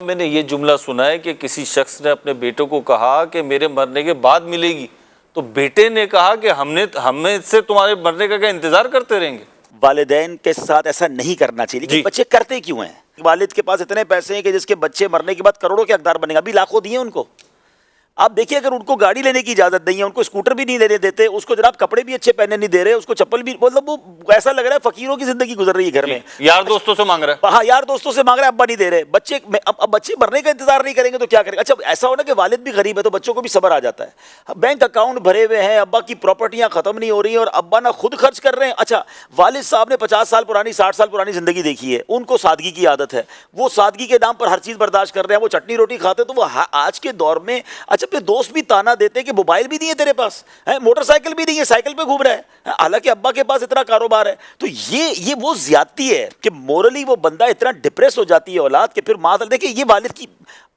मैंने ये जुमला सुना है कि किसी शख्स ने अपने बेटे को कहा कि मेरे मरने के बाद मिलेगी। तो बेटे ने कहा कि हमने हमें से तुम्हारे मरने का क्या इंतज़ार करते रहेंगे? वालदेन के साथ ऐसा नहीं करना चाहिए। लेकिन बच्चे करते क्यों हैं? वालिद के पास इतने पैसे हैं कि जिसके बच्चे मरने के बाद करोड़ों के अकदार बनेगा। अभी लाखों दिए उनको। आप देखिए अगर उनको गाड़ी लेने की इजाज़त नहीं है उनको स्कूटर भी नहीं लेने देते उसको जनाब कपड़े भी अच्छे पहनने नहीं दे रहे उसको चप्पल भी मतलब वो ऐसा लग रहा है फकीरों की ज़िंदगी गुजर रही है घर में। यार दोस्तों से मांग रहा है। हाँ यार दोस्तों से मांग रहे हैं अब्बा नहीं दे रहे। बच्चे अब, अब बच्चे मरने का इंतज़ार नहीं करेंगे तो क्या करेंगे? अच्छा ऐसा होना कि वालिद भी गरीब है तो बच्चों को भी सबर आ जाता है। बैंक अकाउंट भरे हुए हैं अब्बा की प्रॉपर्टियाँ खत्म नहीं हो रही हैं और अब्बा ना खुद खर्च कर रहे हैं। अच्छा वालिद साहब ने पचास साल पुरानी साठ साल पुरानी ज़िंदगी देखी है। उनको सादगी की आदत है। वो सादगी के नाम पर हर चीज़ बर्दाश्त कर रहे हैं वो चटनी रोटी खाते तो वो आज के दौर में अच्छा फिर दोस्त भी ताना देते कि मोबाइल भी नहीं है तेरे पास है? मोटरसाइकिल भी नहीं है साइकिल पे घूम रहा है। हालाँकि अब्बा के पास इतना कारोबार है। तो ये ये वो ज्यादती है कि मोरली वो बंदा इतना डिप्रेस हो जाती है औलाद कि फिर माँ देखिए ये वालिद की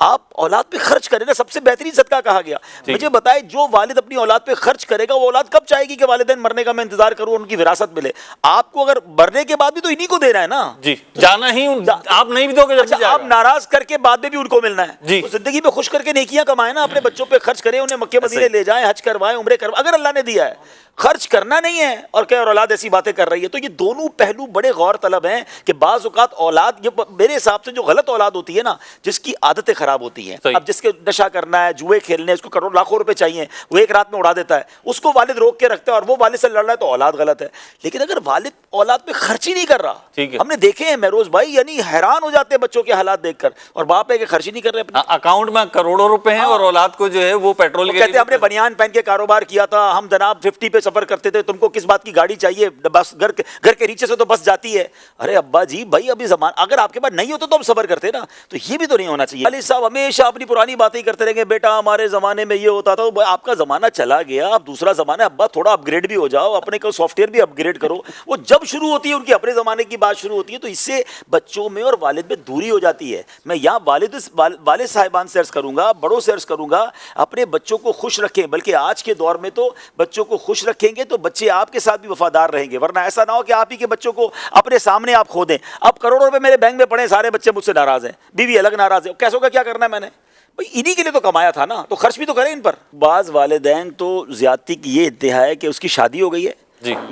आप औलाद पे खर्च करें ना सबसे बेहतरीन सदका कहा गया। मुझे बताए जो वालिद अपनी औलाद पे खर्च करेगा वो औलाद कब चाहेगी कि वालिदैन मरने का मैं इंतज़ार करूँ उनकी विरासत मिले? आपको अगर मरने के बाद भी तो इन्हीं को देना है ना? जी जाना ही आप नहीं भी दोगे अच्छा आप नाराज़ करके बाद में भी उनको मिलना है। जी। तो ज़िंदगी में खुश करके नेकियाँ कमाए ना अपने बच्चों पे खर्च करें उन्हें मक्के मदीने ले जाएँ हज करवाएँ उम्रे करवाएँ। अगर अल्लाह ने दिया है खर्च करना नहीं है और क्या और औलाद ऐसी बातें कर रही है। तो ये दोनों पहलू बड़े गौर तलब हैं कि बाज औकात औलाद ये मेरे हिसाब से जो गलत औलाद होती है ना जिसकी आदतें खराब होती हैं। अब जिसके नशा करना है जुए खेलने हैं, उसको करोड़ लाखों रुपए चाहिए वो एक रात में उड़ा देता है। उसको वालिद रोक के रखता है और वो वालिद से लड़ रहा है तो औलाद गलत है। लेकिन अगर वालिद औलाद पे खर्च ही नहीं कर रहा ठीक है। हमने देखे हैं महरोज भाई यानी हैरान हो जाते हैं बच्चों के हालात देखकर। और बाप है कि खर्च ही नहीं कर रहे अ- अकाउंट में करोड़ों रुपए हैं और औलाद को जो है वो पेट्रोल कहते हैं हमने बनियान पहन के कारोबार किया था हम जनाब फिफ्टी पे सफ़र करते थे तुमको किस बात की गाड़ी चाहिए? बस घर के घर के नीचे से तो बस जाती है। अरे अब्बा जी भाई अभी जमान अगर आपके पास नहीं होता तो हम सफ़र करते ना। तो ये भी तो नहीं होना चाहिए। अली साहब हमेशा अपनी पुरानी बातें ही करते रहेंगे बेटा हमारे जमाने में ये होता था तो आपका जमाना चला गया अब दूसरा जमाना अब्बा थोड़ा अपग्रेड भी हो जाओ अपने को सॉफ्टवेयर भी अपग्रेड करो। वो जब शुरू होती है उनकी अपने जमाने की बात शुरू होती है तो इससे बच्चों में और वालिद में दूरी हो जाती है। मैं यहाँ वालिद वाल, वालिद साहिबान से अर्ज़ करूँगा बड़ों से अर्ज़ करूँगा अपने बच्चों को खुश रखें बल्कि आज के दौर में तो बच्चों को खुश रखेंगे तो बच्चे आपके साथ भी वफादार रहेंगे। वरना ऐसा ना हो कि आप ही के बच्चों को अपने सामने आप खो दें। अब करोड़ों रुपए मेरे बैंक में पड़े सारे बच्चे मुझसे नाराज़ हैं। बीवी अलग नाराज़ है। कैसों का क्या करना है मैंने? भाई इन्हीं के लिए तो कमाया था ना। तो खर्च भी तो करें इन पर। बाज वालदेन तो ज्यादती की ये इंतहा है कि उसकी शादी हो गई है।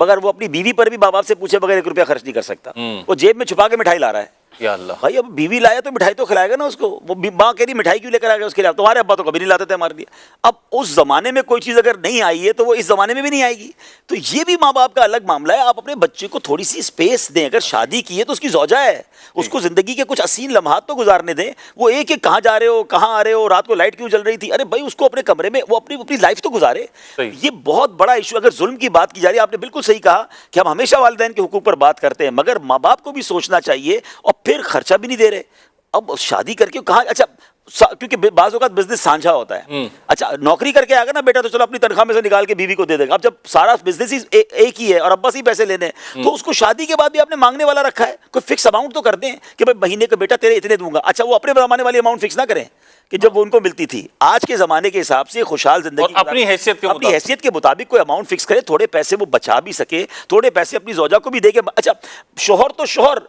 मगर वो अपनी बीवी पर भी माँ बाप से पूछे बगैर एक रुपया खर्च नहीं कर सकता। हम्म। वो जेब में छुपा के मिठाई ला रहा है। या अल्लाह। भाई अब बीवी लाया तो मिठाई तो खिलाएगा ना उसको। वो माँ कह रही मिठाई क्यों लेकर आ गया उसके लिए तुम्हारे अब्बा तो कभी नहीं लाते थे हमारे लिए। अब उस जमाने में कोई चीज़ अगर नहीं आई है तो वो इस जमाने में भी नहीं आएगी। तो ये भी माँ बाप का अलग मामला है। आप अपने बच्चे को थोड़ी सी स्पेस दें। अगर शादी की है तो उसकी जौजा है। उसको ज़िंदगी के कुछ असीन लम्हात तो गुजारने दें। वो एक एक कहाँ जा रहे हो कहाँ आ रहे हो रात को लाइट क्यों जल रही थी? अरे भाई उसको अपने कमरे में वो अपनी अपनी लाइफ तो गुजारे। ये बहुत बड़ा इशू अगर जुल्म की बात की जा रही है आपने बिल्कुल सही कहा कि हम हमेशा वालदेन के हकूक पर बात करते हैं। मगर माँ बाप को भी सोचना चाहिए और फिर खर्चा भी नहीं दे रहे। अब शादी करके कहा अच्छा क्योंकि बाज़ का बिज़नेस साझा होता है। अच्छा नौकरी करके आएगा ना बेटा तो चलो अपनी तनख्वाह में से निकाल के बीवी को दे देगा। अब जब सारा बिज़नेस ही ए, एक ही है और अब्बा से ही पैसे लेने हैं तो उसको शादी के बाद भी आपने मांगने वाला रखा है। कोई फिक्स अमाउंट तो कर दें कि भाई महीने का बेटा तेरे इतने दूँगा। अच्छा वो अपने बनाने वाली अमाउंट फिक्स ना करें कि जब वो उनको मिलती थी। आज के जमाने के हिसाब से खुशहाल ज़िंदगी अपनी हैसियत के अपनी हैसियत के मुताबिक कोई अमाउंट फिक्स करे थोड़े पैसे वो बचा भी सके थोड़े पैसे अपनी जोजा को भी दे के अच्छा शोहर तो शोहर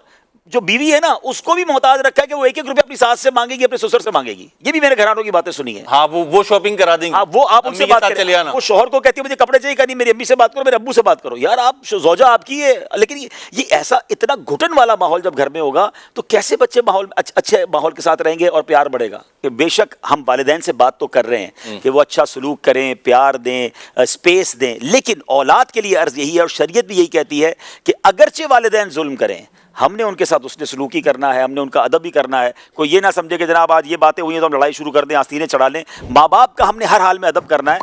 जो बीवी है ना उसको भी मोहताज रखा है कि वो एक एक रुपया अपनी सास से मांगेगी अपने ससुर से मांगेगी। ये भी मेरे घरानों की बातें सुनी है। हाँ वो वो शॉपिंग करा देंगे। आप वो आप उनसे बात करें। चले आना। वो शोहर को कहती है मुझे कपड़े चाहिए कहा नहीं मेरी अम्मी से बात करो मेरे अब्बू से बात करो। यार आप जोजा आपकी है लेकिन ये, ये ऐसा इतना घुटन वाला माहौल जब घर में होगा तो कैसे बच्चे माहौल अच्छे माहौल के साथ रहेंगे और प्यार बढ़ेगा? कि बेशक हम वालदेन से बात तो कर रहे हैं कि वो अच्छा सलूक करें प्यार दें स्पेस दें लेकिन औलाद के लिए अर्ज़ यही है और शरीयत भी यही कहती है कि अगरचे वालिदैन जुल्म करें हमने उनके साथ उसने सलूकी करना है, हमने उनका अदब ही करना है। कोई ये ना समझे कि जनाब आज ये बातें हुई हैं तो हम लड़ाई शुरू कर दें, आस्तीनें चढ़ा लें। माँ बाप का हमने हर हाल में अदब करना है।